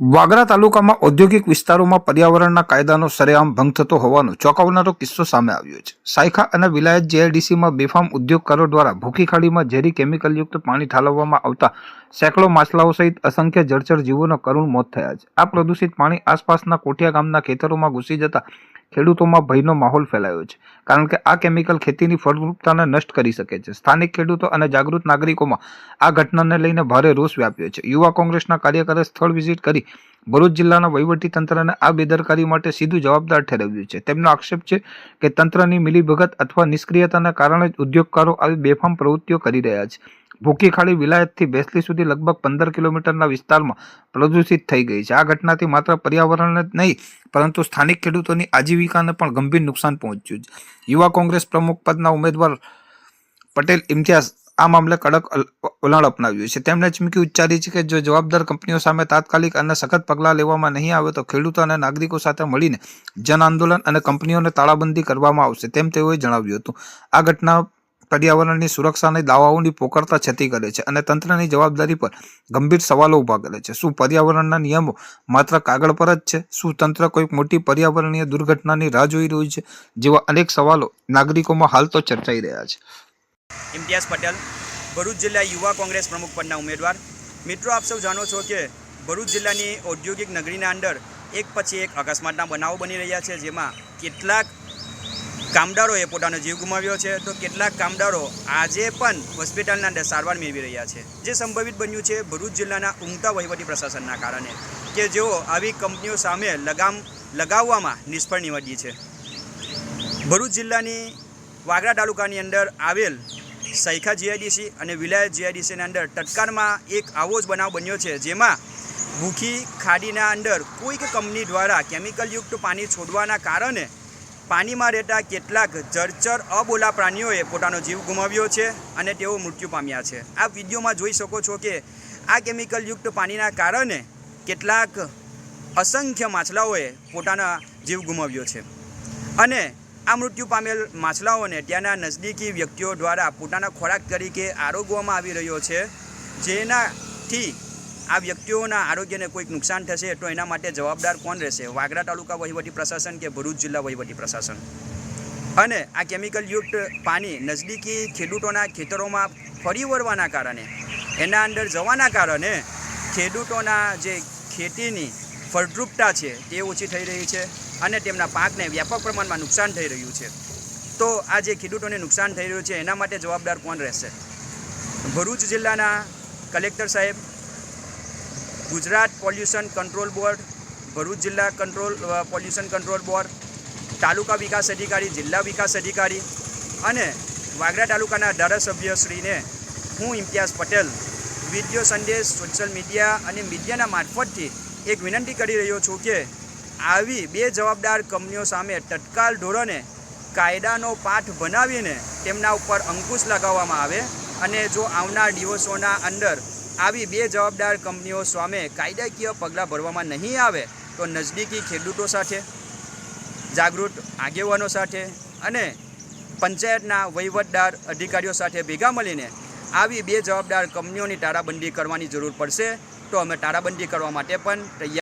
વાગરા તાલુકામાં ઔદ્યોગિક વિસ્તારોમાં પર્યાવરણના કાયદાનો સરેઆમ ભંગ થતો હોવાનો ચોંકાવનારો કિસ્સો સામે આવ્યો છે. સાયખા અને વિલાયત જેઆઈડીસીમાં બેફામ ઉદ્યોગકારો દ્વારા ભૂખી ખાડીમાં ઝેરી કેમિકલયુક્ત પાણી ઠાલવવામાં આવતા સેંકડો માછલાઓ સહિત અસંખ્ય જળચર જીવોના કરુણ મોત થયા છે. આ પ્રદૂષિત પાણી આસપાસના કોઠિયા ગામના ખેતરોમાં ઘૂસી જતા ખેડૂતોમાં ભયનો માહોલ ફેલાયો છે. કારણ કે આ કેમિકલ ખેતીની ફળદ્રુપતાને નષ્ટ કરી શકે છે. સ્થાનિક ખેડૂતો અને જાગૃત નાગરિકોમાં આ ઘટનાને લઈને ભારે રોષ વ્યાપ્યો છે. યુવા કોંગ્રેસના કાર્યકરે સ્થળ વિઝિટ કરી ભરૂચ જિલ્લાના વહીવટી તંત્રને આ બેદરકારી માટે સીધું જવાબદાર ઠેરવ્યું છે. તેમનો આક્ષેપ છે કે તંત્રની મિલીભગત અથવા નિષ્ક્રિયતાના કારણે જ ઉદ્યોગકારો આવી બેફામ પ્રવૃત્તિઓ કરી રહ્યા છે. ભૂખી ખાડી વિલાયતથી બેસલી સુધી લગભગ પંદર કિલોમીટરના વિસ્તારમાં પ્રદૂષિત થઈ ગઈ છે. આ ઘટનાથી માત્ર પર્યાવરણને જ નહીં, પરંતુ સ્થાનિક ખેડૂતોની આજીવિકાને પણ ગંભીર નુકસાન પહોંચ્યું છે. યુવા કોંગ્રેસ પ્રમુખ પદના ઉમેદવાર પટેલ ઇમ્તિયાઝ આ મામલે કડક વલણ અપનાવ્યું છે. તેમણે ચીમકી ઉચ્ચારી છે કે જો જવાબદાર કંપનીઓ સામે તાત્કાલિક અને સખત પગલાં લેવામાં નહીં આવે તો ખેડૂતો અને નાગરિકો સાથે મળીને જન આંદોલન અને કંપનીઓને તાળાબંધી કરવામાં આવશે, તેમ તેઓએ જણાવ્યું હતું. આ ઘટના પર્યાવરણની સુરક્ષાની દાવાઓની પોકળતા છતી કરે છે અને તંત્રની જવાબદારી પર ગંભીર સવાલો ઊભા કરે છે. શું પર્યાવરણના નિયમો માત્ર કાગળ પર જ છે? શું તંત્ર કોઈક મોટી પર્યાવરણીય દુર્ઘટનાની રાહ જોઈ રહ્યું છે? જેવા અનેક સવાલો નાગરિકોમાં હાલ તો ચર્ચાઈ રહ્યા છે. ઇમ્તિયાઝ પટેલ, ભરૂચ જિલ્લા યુવા કોંગ્રેસ પ્રમુખ પદના ઉમેદવાર. મિત્રો, આપ સૌ જાણો છો કે ભરૂચ જિલ્લાની ઔદ્યોગિક નગરીના અંદર એક પછી એક અકસ્માતના બનાવો બની રહ્યા છે, જેમાં કેટલાક કામદારોએ પોતાનો જીવ ગુમાવ્યો છે. તો કેટલાક કામદારો આજે પણ હોસ્પિટલના સારવાર મેળવી રહ્યા છે. જે સંભવિત બન્યું છે ભરૂચ જિલ્લાના ઊંઘતા વહીવટી પ્રશાસનના કારણે, કે જેઓ આવી કંપનીઓ સામે લગામ લગાવવામાં નિષ્ફળ નીવડી છે. ભરૂચ જિલ્લાની વાગરા તાલુકાની અંદર આવેલ સૈખા જીઆઈડીસી અને વિલાયત જીઆઈડીસીની અંદર તત્કાળમાં એક આવો જ બનાવ બન્યો છે, જેમાં ભૂખી ખાડીના અંદર કોઈક કંપની દ્વારા કેમિકલયુક્ત પાણી છોડવાના કારણે પાણીમાં રહેતા કેટલાક જળચર અબોલા પ્રાણીઓએ પોતાનો જીવ ગુમાવ્યો છે અને તેઓ મૃત્યુ પામ્યા છે. આ વિડીયોમાં જોઈ શકો છો કે આ કેમિકલયુક્ત પાણીના કારણે કેટલાક અસંખ્ય માછલાઓએ પોતાના જીવ ગુમાવ્યો છે. અને આ મૃત્યુ પામેલ માછલાઓને ત્યાંના નજદીકી વ્યક્તિઓ દ્વારા પોતાના ખોરાક તરીકે આરોગવામાં આવી રહ્યો છે, જેનાથી આ વ્યક્તિઓના આરોગ્યને કોઈક નુકસાન થશે તો એના માટે જવાબદાર કોણ રહેશે? વાગરા તાલુકા વહીવટી પ્રશાસન કે ભરૂચ જિલ્લા વહીવટી પ્રશાસન? અને આ કેમિકલયુક્ત પાણી નજદીકી ખેડૂતોના ખેતરોમાં ફરી વળવાના કારણે, એના અંદર જવાના કારણે ખેડૂતોના જે ખેતીની ફળદ્રુપતા છે તે ઓછી થઈ રહી છે અને તેમના પાકને વ્યાપક પ્રમાણમાં નુકસાન થઈ રહ્યું છે. તો આ જે ખેડૂતોને નુકસાન થઈ રહ્યું છે એના માટે જવાબદાર કોણ રહેશે? ભરૂચ જિલ્લાના કલેક્ટર સાહેબ Gujarat pollution control board, Bharuch જિલ્લા કંટ્રોલ પોલ્યુશન કંટ્રોલ બોર્ડ, તાલુકા વિકાસ અધિકારી, જિલ્લા વિકાસ અધિકારી અને વાગરા તાલુકાના ધારાસભ્યશ્રીને હું ઇમ્તિયાઝ પટેલ વીડિયો સંદેશ, સોશિયલ મીડિયા અને મીડિયાના મારફતથી એક વિનંતી કરી રહ્યો છું કે આવી બે જવાબદાર કંપનીઓ સામે તત્કાલ ધોરણે કાયદાનો પાઠ બનાવીને તેમના ઉપર અંકુશ લગાવવામાં આવે અને જો આવનાર દિવસોના અંદર આવી બે જવાબદાર કંપનીઓ સામે કાયદાકીય પગલાં ભરવામાં નહીં આવે તો નજદીકી ખેડૂતો સાથે, જાગૃત આગેવાનો સાથે અને પંચાયતના વહીવટદાર અધિકારીઓ સાથે ભેગા મળીને આવી બે જવાબદાર કંપનીઓની તારાબંધી કરવાની જરૂર પડશે. તો અમે તારાબંધી કરવા માટે પણ તૈયાર